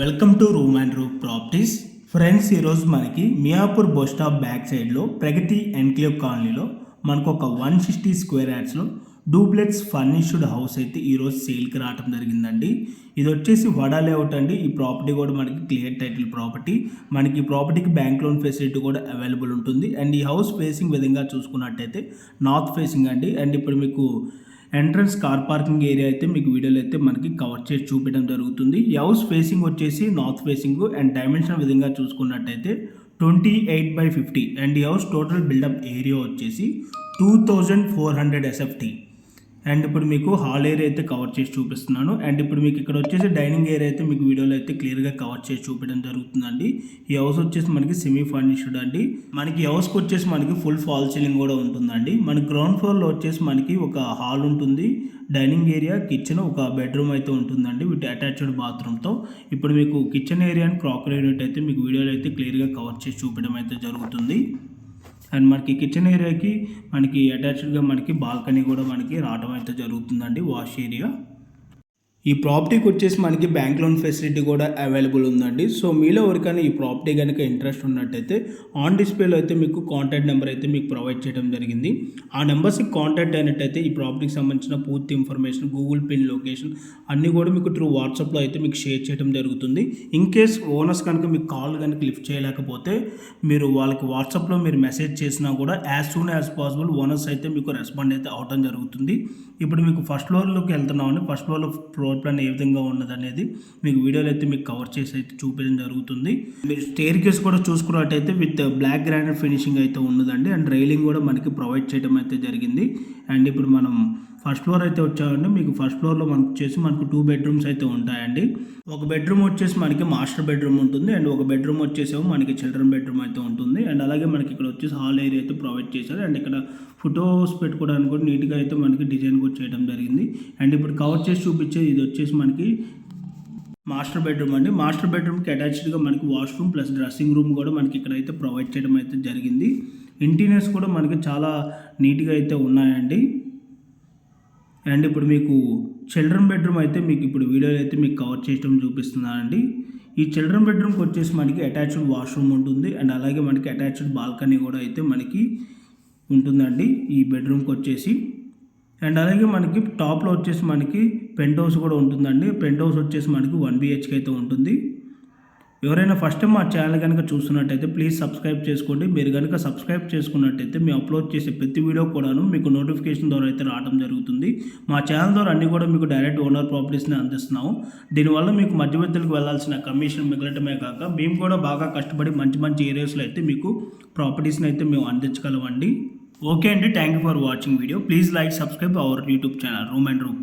Welcome to room and roof properties friends ఈరోజు మనకి Miyapur bus stop back సైడ్లో ప్రగతి enclave కాలనీలో మనకు ఒక వన్ సిక్స్టీ స్క్వేర్ యార్డ్స్లో డూప్లెట్స్ ఫర్నిష్డ్ హౌస్ అయితే ఈరోజు సేల్కి రావటం జరిగిందండి. ఇది వచ్చేసి వడా లేఅవుట్ అండి. ఈ ప్రాపర్టీ కూడా మనకి క్లియర్ టైటిల్ ప్రాపర్టీ మనకి ఈ ప్రాపర్టీకి బ్యాంక్ లోన్ ఫెసిలిటీ కూడా అవైలబుల్ ఉంటుంది. అండ్ ఈ హౌస్ ఫేసింగ్ విధంగా చూసుకున్నట్టయితే నార్త్ ఫేసింగ్ అండి. అండ్ ఇప్పుడు మీకు ఎంట్రన్స్ కార్ పార్కింగ్ ఏరియా అయితే మీకు వీడియోలో అయితే మనకి కవర్ చేసి చూపించడం జరుగుతుంది. హౌస్ ఫేసింగ్ వచ్చేసి నార్త్ ఫేసింగ్ అండ్ డైమెన్షన్ విధంగా చూసుకున్నట్టయితే twenty eight by fifty and ఈ హౌస్ టోటల్ బిల్డప్ ఏరియా వచ్చేసి two thousand four hundred SFT and ఇప్పుడు మీకు హాల్ ఏరియా అయితే కవర్ చేసి చూపిస్తున్నాను. అండ్ ఇప్పుడు మీకు ఇక్కడ వచ్చేసి డైనింగ్ ఏరియా అయితే మీకు వీడియోలో అయితే క్లియర్గా కవర్ చేసి చూపించడం జరుగుతుందండి. ఈ హౌస్ వచ్చేసి మనకి సెమీ ఫర్నిష్డ్ అండి. మనకి ఈ హౌస్కి వచ్చేసి మనకి ఫుల్ ఫాల్ సీలింగ్ కూడా ఉంటుందండి. మన గ్రౌండ్ ఫ్లోర్లో వచ్చేసి మనకి ఒక హాల్ ఉంటుంది. డైనింగ్ ఏరియా కిచెన్ ఒక బెడ్రూమ్ అయితే ఉంటుందండి వీటి అటాచ్డ్ బాత్రూమ్తో ఇప్పుడు మీకు kitchen area and crockery unit అయితే మీకు వీడియోలో అయితే క్లియర్గా కవర్ చేసి చూపించడం అయితే జరుగుతుంది. అండ్ మనకి కిచెన్ ఏరియాకి మనకి అటాచ్డ్గా మనకి బాల్కనీ కూడా మనకి రావడం అయితే జరుగుతుందండి వాష్ ఏరియా. ఈ ప్రాపర్టీకి వచ్చేసి మనకి బ్యాంక్ లోన్ ఫెసిలిటీ కూడా అవైలబుల్ ఉందండి. సో మీలో ఎవరికైనా ఈ ప్రాపర్టీ కనుక ఇంట్రెస్ట్ ఉన్నట్టయితే ఆన్ డిస్ప్లేలో అయితే మీకు కాంటాక్ట్ నెంబర్ అయితే మీకు ప్రొవైడ్ చేయడం జరిగింది. ఆ నెంబర్స్కి కాంటాక్ట్ అయినట్టయితే ఈ ప్రాపర్టీకి సంబంధించిన పూర్తి ఇన్ఫర్మేషన్ గూగుల్ పిన్ లొకేషన్ అన్నీ కూడా మీకు త్రూ వాట్సాప్లో అయితే మీకు షేర్ చేయడం జరుగుతుంది. ఇన్ కేస్ ఓనర్స్ కనుక మీకు కాల్ కనుక లిఫ్ట్ చేయలేకపోతే మీరు వాళ్ళకి వాట్సాప్లో మీరు మెసేజ్ చేసినా కూడా as soon as possible owners అయితే మీకు రెస్పాండ్ అయితే అవడం జరుగుతుంది. ఇప్పుడు మీకు ఫస్ట్ ఫ్లోర్లోకి వెళ్తున్నామండి. ఫస్ట్ ఫ్లోర్లో రోడ్ ప్లాన్ ఏ విధంగా ఉన్నది అనేది మీకు వీడియోలో అయితే మీకు కవర్ చేసి అయితే చూపించడం జరుగుతుంది. మీరు స్టేర్ కేస్ కూడా చూసుకున్నట్టయితే విత్ బ్లాక్ గ్రానైట్ ఫినిషింగ్ అయితే ఉన్నదండి. అండ్ రైలింగ్ కూడా మనకి ప్రొవైడ్ చేయడం అయితే జరిగింది. అండ్ ఇప్పుడు మనం ఫస్ట్ ఫ్లోర్ అయితే వచ్చామండి మీకు ఫస్ట్ ఫ్లోర్లో మనకు వచ్చేసి మనకు టూ బెడ్రూమ్స్ అయితే ఉంటాయండి. ఒక బెడ్రూమ్ వచ్చేసి మనకి మాస్టర్ బెడ్రూమ్ ఉంటుంది. అండ్ ఒక బెడ్రూమ్ వచ్చేసేమో మనకి చిల్డ్రన్ బెడ్రూమ్ అయితే ఉంటుంది. అండ్ అలాగే మనకి ఇక్కడ వచ్చేసి హాల్ ఏరియా అయితే ప్రొవైడ్ చేశారు. అండ్ ఇక్కడ ఫొటోస్ పెట్టుకోవడానికి కూడా నీట్గా అయితే మనకి డిజైన్ కూడా చేయడం జరిగింది. అండ్ ఇప్పుడు కవర్ చేసి చూపించేది ఇది వచ్చేసి మనకి మాస్టర్ బెడ్రూమ్ అండి. మాస్టర్ బెడ్రూమ్కి అటాచ్డ్గా మనకి వాష్రూమ్ ప్లస్ డ్రెస్సింగ్ రూమ్ కూడా మనకి ఇక్కడ అయితే ప్రొవైడ్ చేయడం అయితే జరిగింది. ఇంటీరియర్స్ కూడా మనకి చాలా నీట్గా అయితే ఉన్నాయండి. అండ్ ఇప్పుడు మీకు చిల్డ్రన్ బెడ్రూమ్ అయితే మీకు ఇప్పుడు వీడియోలో అయితే మీకు కవర్ చేయడం చూపిస్తున్నానండి. ఈ చిల్డ్రన్ బెడ్రూమ్కి వచ్చేసి మనకి అటాచ్డ్ వాష్రూమ్ ఉంటుంది. అండ్ అలాగే మనకి అటాచ్డ్ బాల్కనీ కూడా అయితే మనకి ఉంటుందండి ఈ బెడ్రూమ్కి వచ్చేసి. అండ్ అలాగే మనకి టాప్లో వచ్చేసి మనకి పెంట్ హౌస్ కూడా ఉంటుందండి. పెంట్ హౌస్ వచ్చేసి మనకి వన్ బిహెచ్కే అయితే ఉంటుంది. ఎవరైనా ఫస్ట్ టైం మా ఛానల్ కనుక చూస్తున్నట్టయితే ప్లీజ్ సబ్స్క్రైబ్ చేసుకోండి. మీరు కనుక సబ్స్క్రైబ్ చేసుకున్నట్టయితే మేము అప్లోడ్ చేసే ప్రతి వీడియో కూడాను మీకు నోటిఫికేషన్ ద్వారా అయితే రావడం జరుగుతుంది. మా ఛానల్ ద్వారా అన్ని కూడా మీకు డైరెక్ట్ ఓనర్ ప్రాపర్టీస్ని అందిస్తున్నాము. దీనివల్ల మీకు మధ్యవర్తులకు వెళ్ళాల్సిన కమిషన్ మిగలటమే కాక మేము కూడా బాగా కష్టపడి మంచి మంచి ఏరియాస్లో అయితే మీకు ప్రాపర్టీస్ని అయితే మేము అందించగలమండి. ఓకే అండి. Thank you for watching video please like subscribe our YouTube channel room and room